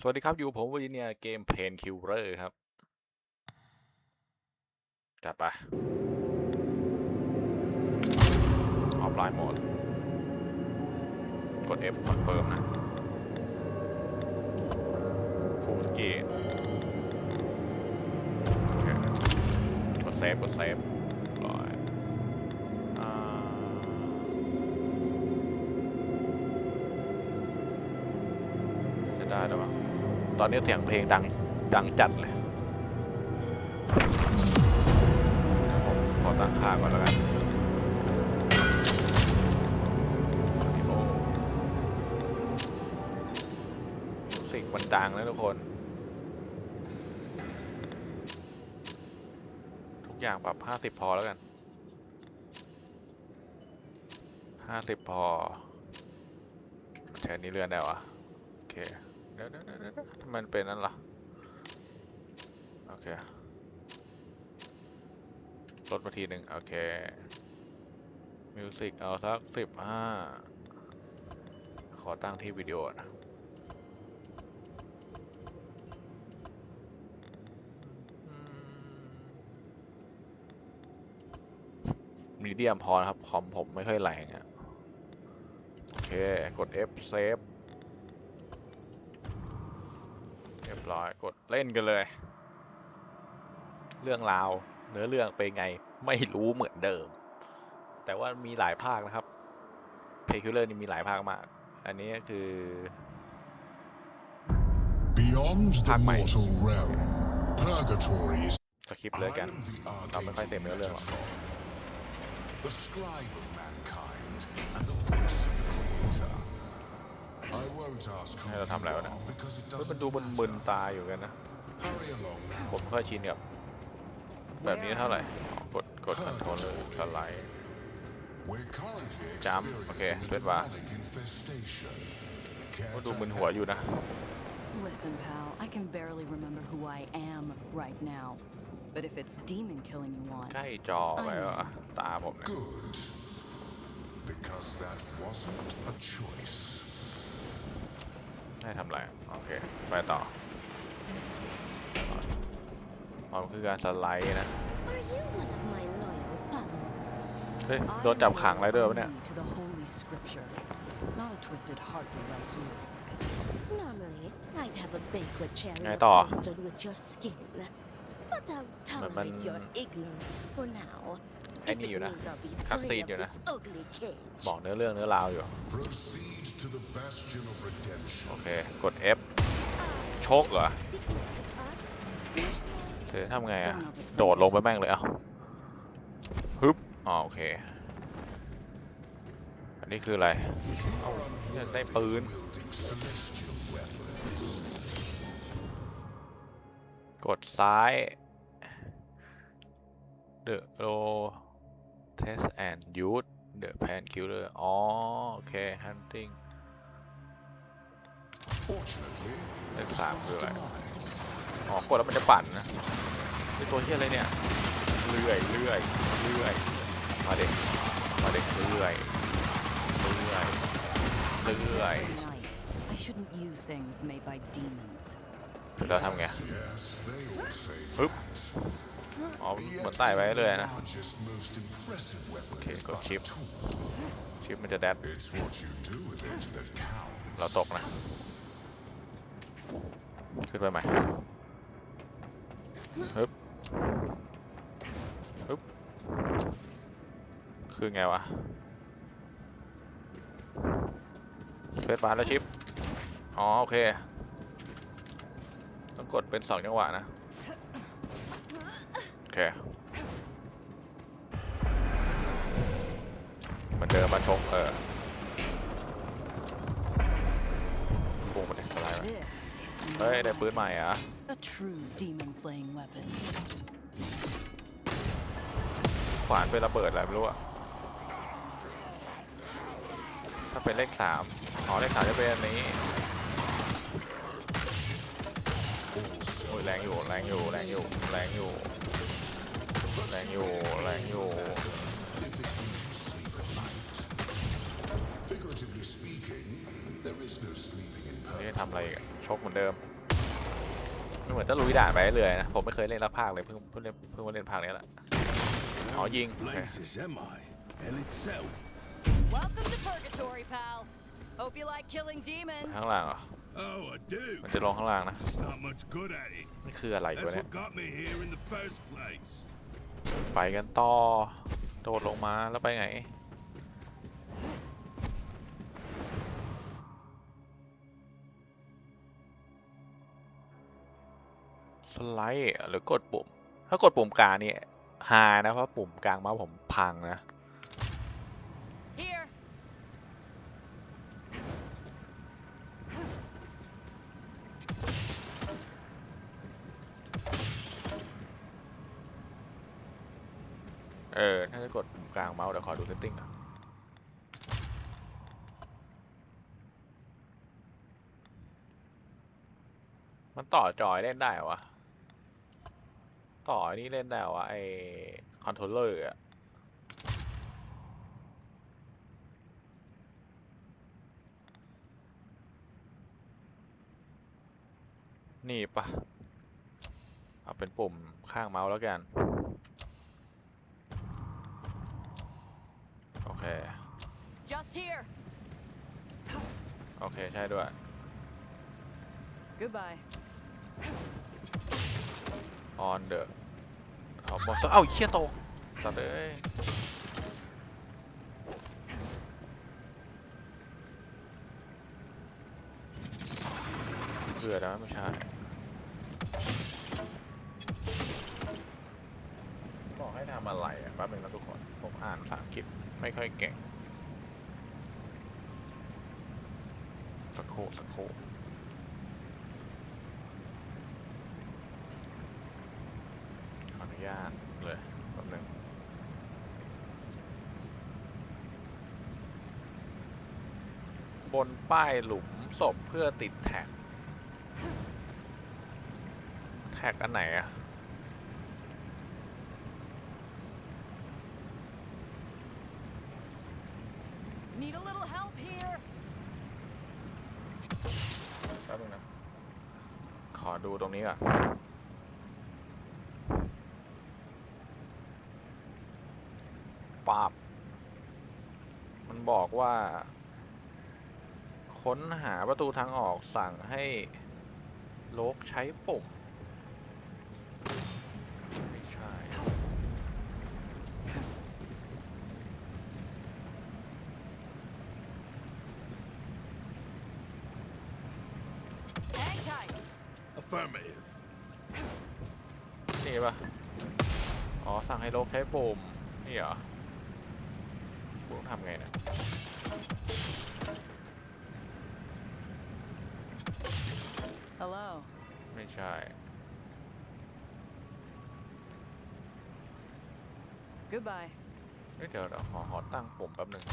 สวัสดีครับ อยู่ผมวินเนียเกมเพนคิวเรอร์ครับ จัดไปออฟไลน์โหมด กด F คอนเฟิร์มนะฟูสกีกดเซฟ กดเซฟร้อยจะได้หรือเปล่า ตอนนี้เสียงเพลงดังดังจัดเลยผมขอตั้งค่าก่อนแล้วกันวิดีโอสิ่งมันดังนะทุกคน ทุกอย่างปรับ 50 พอแล้วกัน 50 พอแทนนี้เลื่อนได้วะโอเค เดี๋ยวเดี๋ยวเดี๋ยวมันเป็นนั่นล่ะโอเคลดมาทีหนึ่งโอเค มิวสิกเอาสักสิบห้าขอตั้งที่วิดีโอนะมีเดียมพอนะครับคอมผมไม่ค่อยแรงอะ โอเค กด F save เรียบร้อยกดเล่นกันเลย เรื่องราวเนื้อเรื่องเป็นไงไม่รู้เหมือนเดิม แต่ว่ามีหลายภาคนะครับเพคิลเลอร์นี่มีหลายภาคมาก อันนี้ก็คือ Beyond the Pac mày. mortal realm, purgatory is สคริปต์เลยกันเราไม่ค่อยเต็มเนื้อเรื่องหรอก ให้เราทำแล้วนะ you are because it เฮ้ยมัน doesn't ดูมันมึนตาอยู่กันนะ hurry along now. ผมไม่ค่อยชินกับแบบนี้เท่าไหร่อ๋อกดกดคอนโทรลเลอร์สไลด์ We're currently Jump. Okay, experiencing a good va. demonic infestation. ก็ Care ดู to มึนหัวอยู่นะ Listen, pal, I can barely remember who I am right now. But if it's demon killing you want, ใกล้จอไปแล้วอะตาผมเนี่ย Good. Because that wasn't a choice. ให้ทำอะไรอะโอเค ไปต่ออ๋อมันคือการสไลด์นะ Are you one of my loyal followers? เฮ้ย I โดนจับขังอะไรด้วยวะ belong เนี่ย only to the holy scripture, not a twisted heartbeat like you. Normally, I'd have a banquet cherry Ngay to. plastered with your skin. But I'll tolerate your mình- ignorance for now. Cái If gì it vậy nè? means I'll be Cutscene free of vậy nè. this ugly cage. บอกเนื้อเรื่องเนื้อราวอยู่ โอเค กด F ชกเหรอเธอทำไงอะโดดลงไปแม่งเลยเอ้าฮึบอ๋อโอเค อันนี้คืออะไรเนี่ยได้ปืน กดซ้าย The low test and use the pan killer อ๋อ โอเค hunting เลขสามคืออะไร demonic. อ๋อกดแล้วมันจะปั่นนะนี่ตัวเฮียอะไรเนี่ยเลื่อยเลื่อยเลื่อยมาเด็กมาเด็กเลื่อยเลื่อยเลื่อย Every night, I shouldn't use things made by demons. เดี๋ยวเราทำไง Yes, they all say Oop. that. อ๋อมันไต่ไปเรื่อยๆนะ Largest, most impressive weapon Okay, is got but a chip. tool. ชิปมันจะแดด It's what you do with it that counts. เราตกนะ ขึ้นไปใหม่ฮึบฮึบคือไงวะเฟสฟ้าแล้วชิป อ๋อ โอเค ต้องกดเป็นสองจังหวะนะ โอเคเหมันเดิมมาชกเออ เฮ้ย ได้ not ปืนใหม่เหรอะ a true demon slaying weapon. ขวานเป็นระเบิดอะไรไม่รู้อะถ้าเป็นเลขสามอ๋อเลขสามจะเป็นอันนี้โอ้ยแรงอยู่แรงอยู่แรงอยู่แรงอยู่แรงอยู่แรงอยู่ Figuratively speaking, there is no sleeping in นี่จะทำอะไรอีกอะ ชกเหมือนเดิมไม่เหมือนจะลุยด่านไปเรื่อยๆนะ ผมไม่เคยเล่นละภาคเลยเพิ่งเพิ่งเล่นเพิ่งมาเล่นภาคนี้แหละ How Oh, ying. Okay. Blazes am I? Hell itself. Welcome to Purgatory, pal. Hope you like killing demons. ข้างล่างเหรอ Oh, I do. มันจะลงข้างล่างนะ Just not much good at it. นี่คืออะไรวะ That's เนี่ย what got me here in the first place. ไปกันต่อ โดดลงมาแล้วไปไหน สไลด์หรือกดปุ่ม ถ้ากดปุ่มกลางนี่ฮานะเพราะปุ่มกลางเมาส์ผมพังนะ Here. เออ ถ้าจะกดปุ่มกลางเมาส์เดี๋ยวขอดูเซตติ้งก่อนมันต่อจอยเล่นได้เหรอวะ ต่ออันนี้เล่นได้เหรอวะไอคอนโทรลเลอร์อะนี่ปะเอาเป็นปุ่มข้างเมาส์แล้วกัน โอเค Just here. โอเค ใช่ด้วย Goodbye. On the เอาบอสเอ้าเชี่ยโตกสัตว์เอ้ยเบื่อแล้วไม่ใช่บอกให้ทำอะไรอะแป๊บนึงนะทุกคน ผมอ่านภาษาอังกฤษไม่ค่อยเก่งสักครู่สักค รู่ขออนุญาตเลยแป๊บนึงบนป้ายหลุมศพเพื่อติดแท็ก แท็กอันไหนอะ Need a little help here. แป๊บนึงนะ ขอดูตรงนี้ก่อน ปาบ มันบอกว่า ค้นหาประตูทางออกสั่งให้โลกใช้ปุ่ม ไม่ใช่ Hang tight. Affirmative. นี่ปะอ๋อ สั่งให้โลกใช้ปุ่ม นี่เหรอกูต้อง ทำไงเนะ Hello. ไม่ใช่ Goodbye. เฮ้ยเดี๋ยวเดี๋ยวขอขอตั้งปุ่มแป๊บหนึ่ง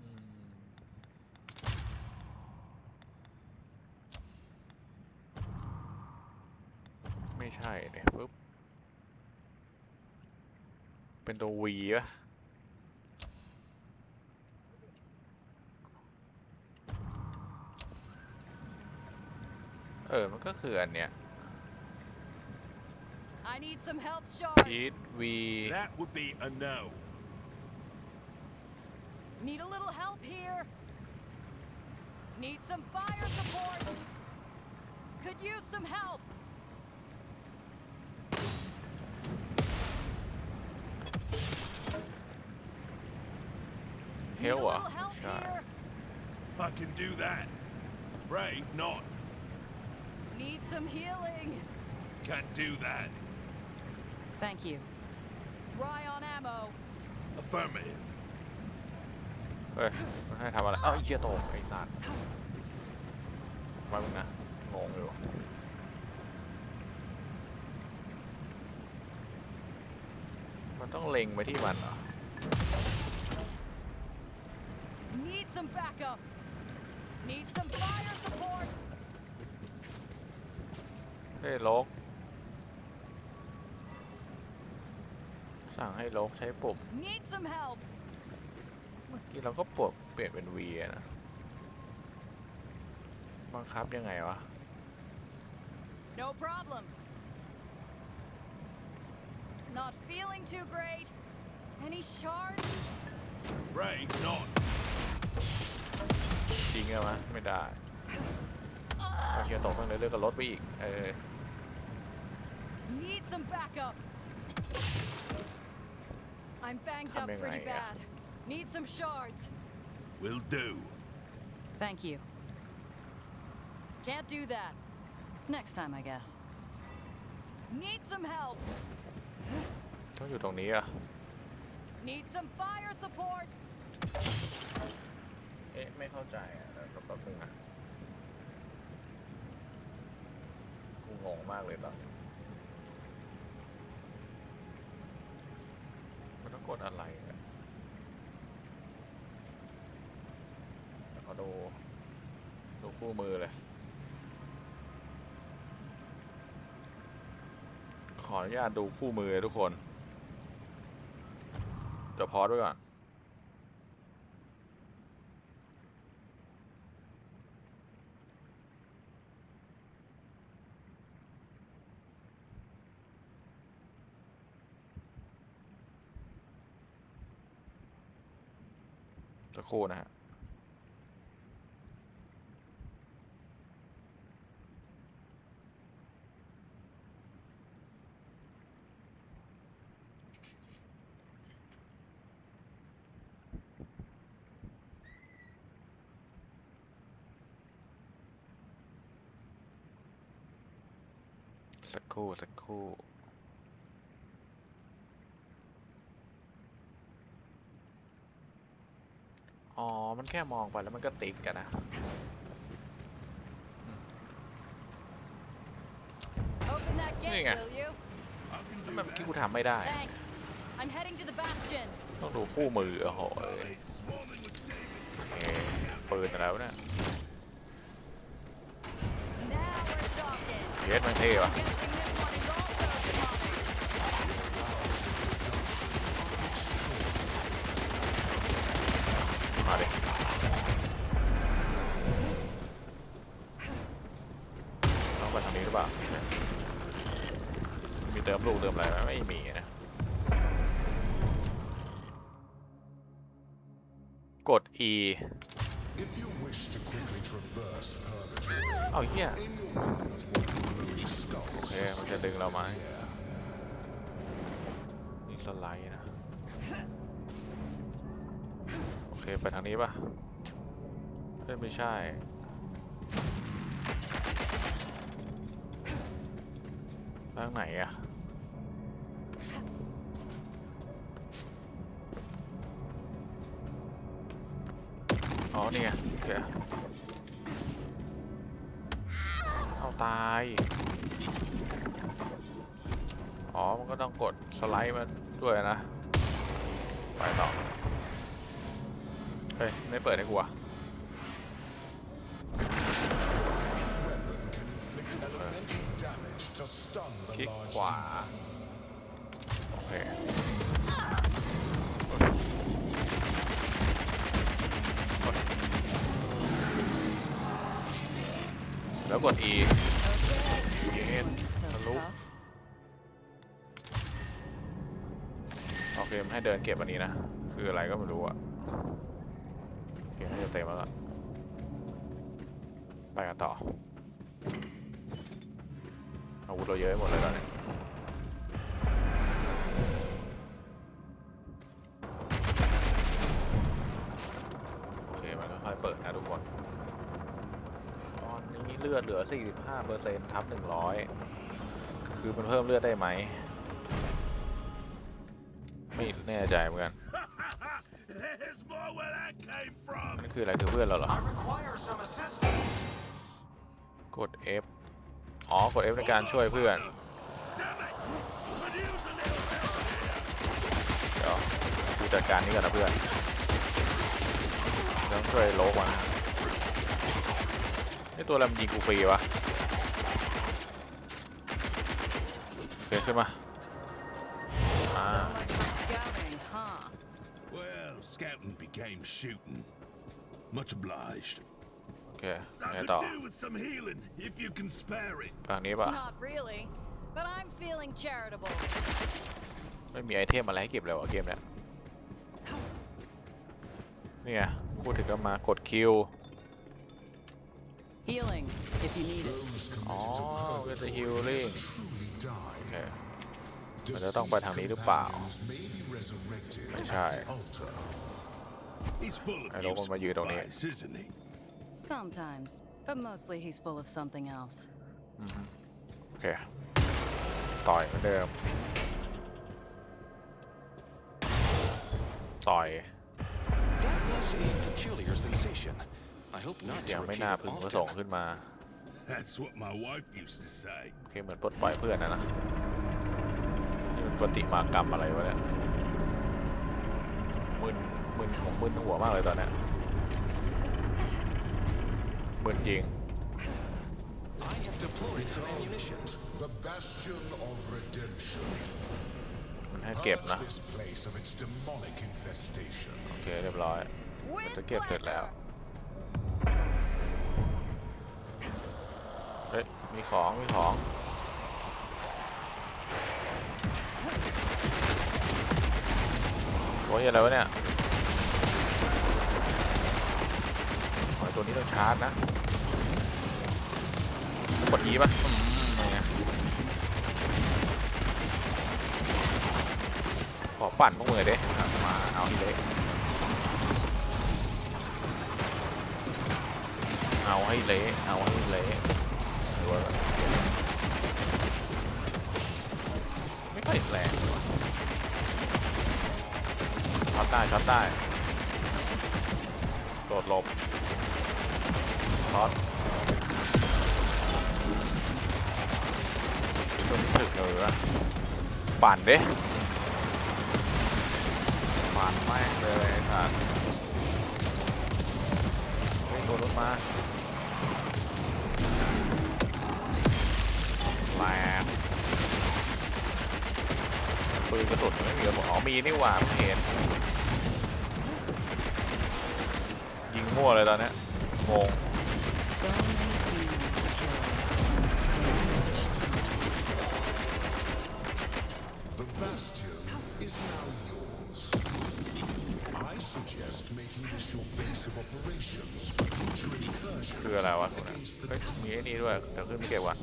อืมไม่ใช่เนี่ยปึ๊บ เป็นตัว V ปะ เออ มันก็คืออันเนี้ย I need some health shards. พีท V That would be a no. Need a little help here. Need some fire support. Could use some help. Need a เฮล little อ่ะ help ใช่ here. I can do that. Afraid not. Need some healing. Can't do that. Thank you. Dry on ammo. Affirmative. เฮ้ยมันให้ทำอะไรเอ้าไอ้เหี้ยโตกไอ้สัตว์มามึงนะงงอยู่มันต้องเล็งไปที่มันเหรอ Need some backup. Need some fire support. เฮ้ยโลกสั่งให้โลกใช้ปุ่ม Need some help. เมื่อกี้เราก็ปวดเปลี่ยนเป็น V อะนะ บังคับยังไงวะ No problem. Not feeling too great. Any shards? Afraid not. จริงอะมะไม่ได้โอเคตกตั้งเรื่อยๆก็ลดไปอีก เออ Need some backup. I'm banged up Coming pretty right, yeah. bad. Need some shards. Will do. Thank you. Can't do that. Next time, I guess. Need some help. ต้องอยู่ตรงนี้อะ Need some fire support. เอ๊ะ ไม่เข้าใจอะเดี๋ยวแป๊บนึงอะกูงงมากเลยตอนนี้ มันต้องกดอะไรอะเดี๋ยวขอดู ดูคู่มือเลย ขออนุญาตดูคู่มือเลยทุกคน เดี๋ยวพอด้วยก่อน สักครู่นะฮะสักครู่สักครู่ อ๋อ มันแค่มองไปแล้วมันก็ติ๊กกันนะ Open that gate, Here you go. will you? ทำไมเมื่อกี้กูทำไม่ได้ Thanks. I'm heading to the bastion. ต้องดูคู่มือโอ้โหเอ้ยโอเคปืนแล้วเนี่ย Now we're talking. เยสมันเท่วะ Guessing this one is also demonic. มาดิต้องไปทางนี้หรือเปล่า มี เติมลูกเติมอะไรไหมไม่มีนะ กด E If you wish to quickly traverse purgatory, เอาเหี้ย aim your weapon at one of the glowing โอเค skulls. มันจะดึงเราไหมนี่สไลด์นะ โอเค ไปทางนี้ป่ะเอ้ยไม่ใช่ไปทางไหนอะ อ๋อนี่ไงโอเคเอาตาย อ๋อ มันก็ต้องกดสไลด์มาด้วยนะ ไปต่อ เฮ้ย ไม่เปิดให้กูอะคลิกขวา เคแล้วกด E เย็นทะลุโอเคมันให้เดินเก็บอันนี้นะ คืออะไรก็ไม่รู้อะโอเคน่าจะเต็มแล้วละไปกันต่ออาวุธเราเยอะไปหมดเลยตอนนี้ อยๆเปิดนะทุกคน ตอนนี้เลือดเหลือ 45%ทับ 100 คือมันเพิ่มเลือดได้ไหม ไม่แน่ใจเหมือนกัน There's more where that came from. นั่นคืออะไรคือเพื่อนเราเหรอ require some assistance. กด F อ๋อ กด F ในการช่วยเพื่อน Damn it! Could use a little help. เดี๋ยวกูจัดการนี้ก่อนนะเพื่อน ต้องช่วยโลกมาไอตัวอะไรมันยิงกูฟรีวะโอเคขึ้นมาอ่า So much for scouting, huh? Well, scouting became shooting. Much obliged. โอเคไง I ต่อ could do with some healing if you can spare it. ฝั่งนี้ปะ Not really, but I'm feeling charitable. ไม่มีไอเทมอะไรให้เก็บเลยวะเกมเนี้ย นี่ไงพูดถึงก็มากดคิว Healing, if you need it. Those อ๋อ committed to ก็จะ purgatory ฮิลลิ่ง truly โอ die. เคมันจะต้องไปทางนี้หรือเปล่า Companions may be resurrected ไม่ใช่ at the altar. He's full of I don't want my useful you don't need- advice, isn't he? Sometimes, but mostly he's full of something else. โอเค ต่อยเหมือนเดิม ต่อย เสีย to งไม่ repeat น่า it พึงประสงค์ often. ขึ้นมา That's what my wife used to say. โอเคเหมือนปลดปล่อยเพื่อนนะนะนี่มันปฏิมากรรมอะไรวะเนี่ยมึนมึนผมมึนหัวมากเลยตอนเนี้ยมึนจริง I have deployed some ammunition. The bastion of redemption. มันให้เก็บ Purge นะ this place of its demonic infestation. โอเคเรียบร้อย With จะเก็บเสร็จแล้ว เฮ้ย มีของ มีของ โอ้ยอะไรวะเนี่ยโอ้ยตัวนี้ต้องชาร์จนะกดยีป่ะขอปั่นพวกมือเดิอะมาเอาให้เละ เอาให้เละเอาให้เละหรือว่าไม่ค่อยแรงเลยว่ะช็อตได้ช็อตได้โดดหลบช็อตตัวนี้ถึกเลยวะปั่นดิปั่นแม่งเลยค่ะเฮ้ยตัวรถมา แตกปืนกระสุนไม่มีกระสุนอ๋อมีนี่หว่าเพิ่เห็นยิงมั่วเลยตอนนี้งงคืออะไรวะเฮ้ยมีไอ้นี่ด้วยแต่ขึ้นไม่เก็บวะ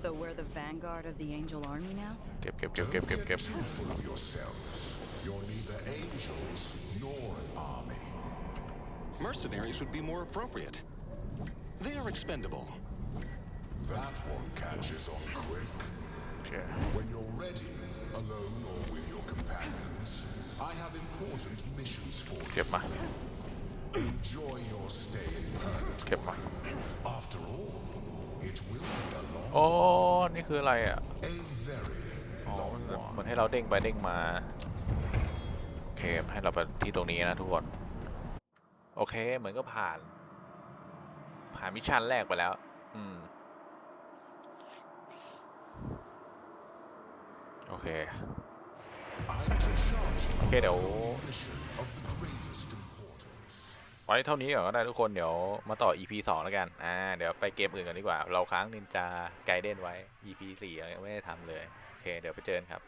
So we're the vanguard of the angel army now? เก็บเก็บเก็บเก็บเก็บ Don't เก็บ get too full of yourselves. You're neither angels nor an army. Mercenaries would be more appropriate. They are expendable. That one catches on quick. โอเค When you're ready, alone or with your companions, I have important missions for you. เก็บมา Enjoy your stay in เก็บมา purgatory. After all, โอ้นี่คืออะไรอะอ๋อ long มันเหมือนให้เราเด้งไปเด้งมา โอเค ให้เราไปที่ตรงนี้นะทุกคน โอเค เหมือนก็ผ่าน ผ่านมิชชั่นแรกไปแล้ว อืม โอเค โอเค เดี๋ยว ไว้เท่านี้ก่อนก็ได้ทุกคนเดี๋ยวมาต่อ EP 2 แล้วกัน อ่า เดี๋ยวไปเกมอื่นกันดีกว่า เราค้างนินจาไกเด้นไว้ EP 4ยังไม่ได้ทำเลย โอเค เดี๋ยวไปเจอกันครับ